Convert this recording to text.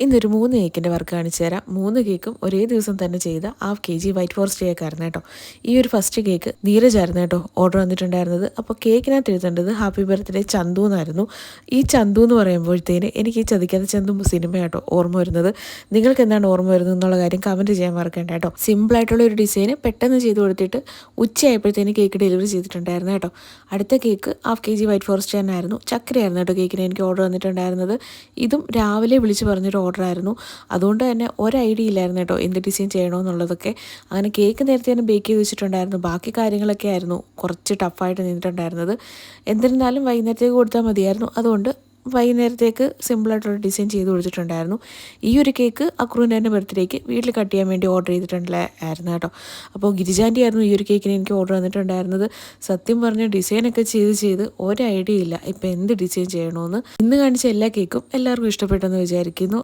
ഇന്നൊരു മൂന്ന് കേക്കിന്റെ വർക്ക് കാണിച്ചു തരാം. മൂന്ന് കേക്കും ഒരേ ദിവസം തന്നെ ചെയ്ത half K G white forest cake ആയിരുന്നു കേട്ടോ. ഈ ഒരു ഫസ്റ്റ് കേക്ക് നീരജായിരുന്നു കേട്ടോ ഓർഡർ വന്നിട്ടുണ്ടായിരുന്നത്. അപ്പോൾ കേക്കിനകത്ത് എഴുതേണ്ടത് ഹാപ്പി ബർത്ത്ഡേ ചന്തു എന്നായിരുന്നു. ഈ ചന്തു എന്ന് പറയുമ്പോഴത്തേന് എനിക്ക് ഈ ചതിക്കാത്ത ചന്തു സിനിമ കേട്ടോ ഓർമ്മ വരുന്നത്. നിങ്ങൾക്ക് എന്താണ് ഓർമ്മ വരുന്നത് എന്നുള്ള കാര്യം കമന്റ് ചെയ്യാൻ മറക്കണ്ട കേട്ടോ. സിമ്പിളായിട്ടുള്ള ഒരു ഡിസൈന് പെട്ടെന്ന് ചെയ്ത് കൊടുത്തിട്ട് ഉച്ചയായപ്പോഴത്തേന് കേക്ക് ഡെലിവറി ചെയ്തിട്ടുണ്ടായിരുന്നു കേട്ടോ. അടുത്ത cake half K G white forest തന്നെ ആയിരുന്നു. ചക്കരയായിരുന്നു കേട്ടോ കേക്കിന് എനിക്ക് ഓർഡർ വന്നിട്ടുണ്ടായിരുന്നത്. ഇതും രാവിലെ വിളിച്ച് പറഞ്ഞൊരു ഓർഡർ ആയിരുന്നു അതുകൊണ്ട് തന്നെ ഒരു ഐഡിയ ഇല്ലായിരുന്നു കേട്ടോ എന്ത് ഡിസൈൻ ചെയ്യണമെന്നുള്ളതൊക്കെ അങ്ങനെ കേക്ക് നേരത്തെ തന്നെ ബേക്ക് ചെയ്ത് വെച്ചിട്ടുണ്ടായിരുന്നു. ബാക്കി കാര്യങ്ങളൊക്കെ ആയിരുന്നു കുറച്ച് ടഫായിട്ട് നിന്നിട്ടുണ്ടായിരുന്നത്. എന്നിരുന്നാലും വൈകുന്നേരത്തേക്ക് കൊടുത്താൽ മതിയായിരുന്നു. അതുകൊണ്ട് വൈകുന്നേരത്തേക്ക് സിമ്പിളായിട്ടുള്ള ഡിസൈൻ ചെയ്ത് കൊടുത്തിട്ടുണ്ടായിരുന്നു. ഈ ഒരു കേക്ക് അക്രൂന്റെ ബർത്ത്ഡേക്ക് വീട്ടിൽ കട്ട് ചെയ്യാൻ വേണ്ടി ഓർഡർ ചെയ്തിട്ടുണ്ടായിരുന്നു കേട്ടോ. അപ്പോൾ ഗിരിജാന്റെ ആയിരുന്നു ഈ ഒരു കേക്കിന് എനിക്ക് ഓർഡർ വന്നിട്ടുണ്ടായിരുന്നത് സത്യം പറഞ്ഞ ഡിസൈനൊക്കെ ചെയ്ത് ചെയ്ത് ഒരു ഐഡിയ ഇല്ല. ഇപ്പം എന്ത് ഡിസൈൻ ചെയ്യണമെന്ന് ഇന്ന് കാണിച്ച എല്ലാ കേക്കും എല്ലാവർക്കും ഇഷ്ടപ്പെട്ടെന്ന് വിചാരിക്കുന്നു.